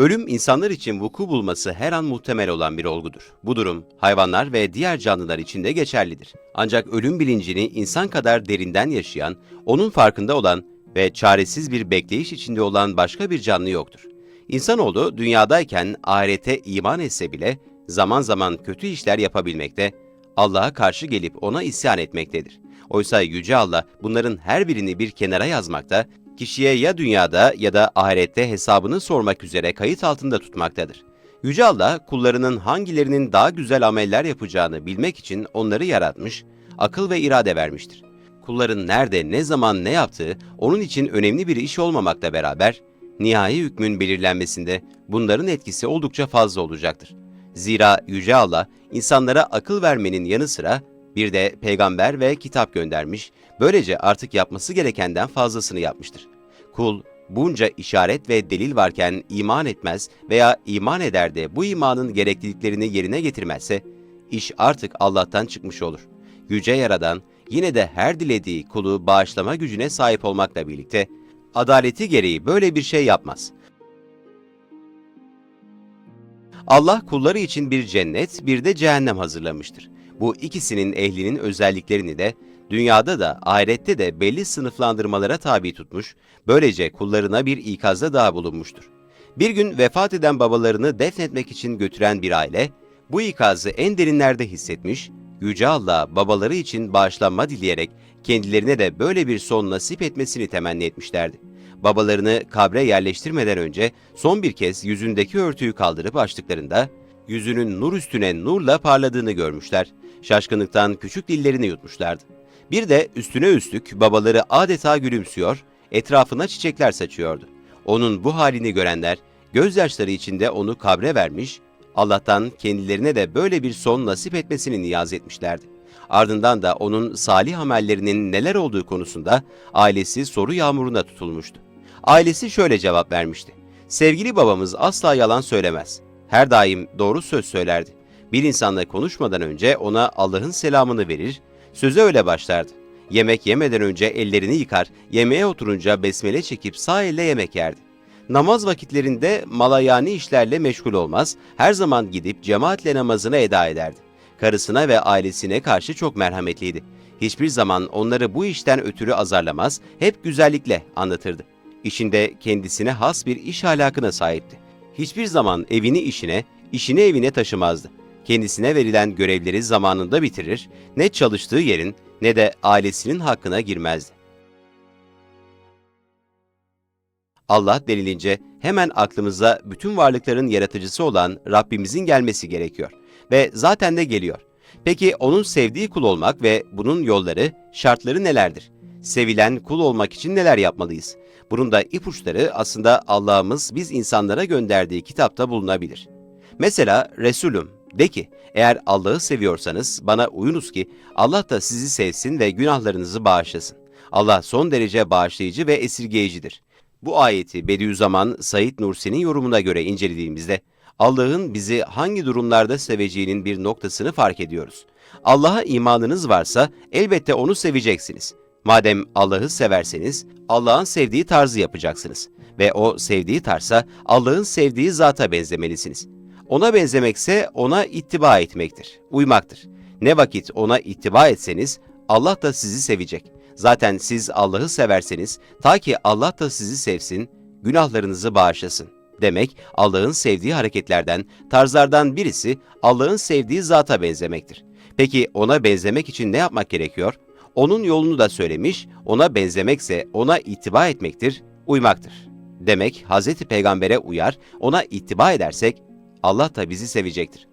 Ölüm insanlar için vuku bulması her an muhtemel olan bir olgudur. Bu durum hayvanlar ve diğer canlılar için de geçerlidir. Ancak ölüm bilincini insan kadar derinden yaşayan, onun farkında olan ve çaresiz bir bekleyiş içinde olan başka bir canlı yoktur. İnsanoğlu dünyadayken ahirete iman etse bile zaman zaman kötü işler yapabilmekte, Allah'a karşı gelip ona isyan etmektedir. Oysa Yüce Allah bunların her birini bir kenara yazmakta, kişiye ya dünyada ya da ahirette hesabını sormak üzere kayıt altında tutmaktadır. Yüce Allah kullarının hangilerinin daha güzel ameller yapacağını bilmek için onları yaratmış, akıl ve irade vermiştir. Kulların nerede, ne zaman ne yaptığı onun için önemli bir iş olmamakla beraber, nihai hükmün belirlenmesinde bunların etkisi oldukça fazla olacaktır. Zira Yüce Allah insanlara akıl vermenin yanı sıra bir de peygamber ve kitap göndermiş, böylece artık yapması gerekenden fazlasını yapmıştır. Kul bunca işaret ve delil varken iman etmez veya iman eder de bu imanın gerekliliklerini yerine getirmezse, iş artık Allah'tan çıkmış olur. Yüce Yaradan yine de her dilediği kulu bağışlama gücüne sahip olmakla birlikte, adaleti gereği böyle bir şey yapmaz. Allah kulları için bir cennet, bir de cehennem hazırlamıştır. Bu ikisinin ehlinin özelliklerini de dünyada da ahirette de belli sınıflandırmalara tabi tutmuş, böylece kullarına bir ikazda daha bulunmuştur. Bir gün vefat eden babalarını defnetmek için götüren bir aile, bu ikazı en derinlerde hissetmiş, Yüce Allah'a babaları için bağışlanma dileyerek kendilerine de böyle bir son nasip etmesini temenni etmişlerdi. Babalarını kabre yerleştirmeden önce son bir kez yüzündeki örtüyü kaldırıp açtıklarında, yüzünün nur üstüne nurla parladığını görmüşler. Şaşkınlıktan küçük dillerini yutmuşlardı. Bir de üstüne üstlük babaları adeta gülümsüyor, etrafına çiçekler saçıyordu. Onun bu halini görenler gözyaşları içinde onu kabre vermiş, Allah'tan kendilerine de böyle bir son nasip etmesini niyaz etmişlerdi. Ardından da onun salih amellerinin neler olduğu konusunda ailesi soru yağmuruna tutulmuştu. Ailesi şöyle cevap vermişti. Sevgili babamız asla yalan söylemez. Her daim doğru söz söylerdi. Bir insanla konuşmadan önce ona Allah'ın selamını verir, söze öyle başlardı. Yemek yemeden önce ellerini yıkar, yemeğe oturunca besmele çekip sağ elle yemek yerdi. Namaz vakitlerinde malayani işlerle meşgul olmaz, her zaman gidip cemaatle namazını eda ederdi. Karısına ve ailesine karşı çok merhametliydi. Hiçbir zaman onları bu işten ötürü azarlamaz, hep güzellikle anlatırdı. İşinde kendisine has bir iş ahlakına sahipti. Hiçbir zaman evini işine, işini evine taşımazdı. Kendisine verilen görevleri zamanında bitirir, ne çalıştığı yerin ne de ailesinin hakkına girmezdi. Allah denilince hemen aklımıza bütün varlıkların yaratıcısı olan Rabbimizin gelmesi gerekiyor ve zaten de geliyor. Peki onun sevdiği kul olmak ve bunun yolları, şartları nelerdir? Sevilen kul olmak için neler yapmalıyız? Bunun da ipuçları aslında Allah'ımız biz insanlara gönderdiği kitapta bulunabilir. Mesela Resulüm de ki, eğer Allah'ı seviyorsanız bana uyunuz ki Allah da sizi sevsin ve günahlarınızı bağışlasın. Allah son derece bağışlayıcı ve esirgeyicidir. Bu ayeti Bediüzzaman Said Nursi'nin yorumuna göre incelediğimizde Allah'ın bizi hangi durumlarda seveceğinin bir noktasını fark ediyoruz. Allah'a imanınız varsa elbette onu seveceksiniz. Madem Allah'ı severseniz Allah'ın sevdiği tarzı yapacaksınız ve o sevdiği tarzsa Allah'ın sevdiği zata benzemelisiniz. Ona benzemekse ona ittiba etmektir, uymaktır. Ne vakit ona ittiba etseniz Allah da sizi sevecek. Zaten siz Allah'ı severseniz ta ki Allah da sizi sevsin, günahlarınızı bağışlasın. Demek Allah'ın sevdiği hareketlerden, tarzlardan birisi Allah'ın sevdiği zata benzemektir. Peki ona benzemek için ne yapmak gerekiyor? Onun yolunu da söylemiş, ona benzemekse ona ittiba etmektir, uymaktır. Demek Hz. Peygamber'e uyar, ona ittiba edersek Allah da bizi sevecektir.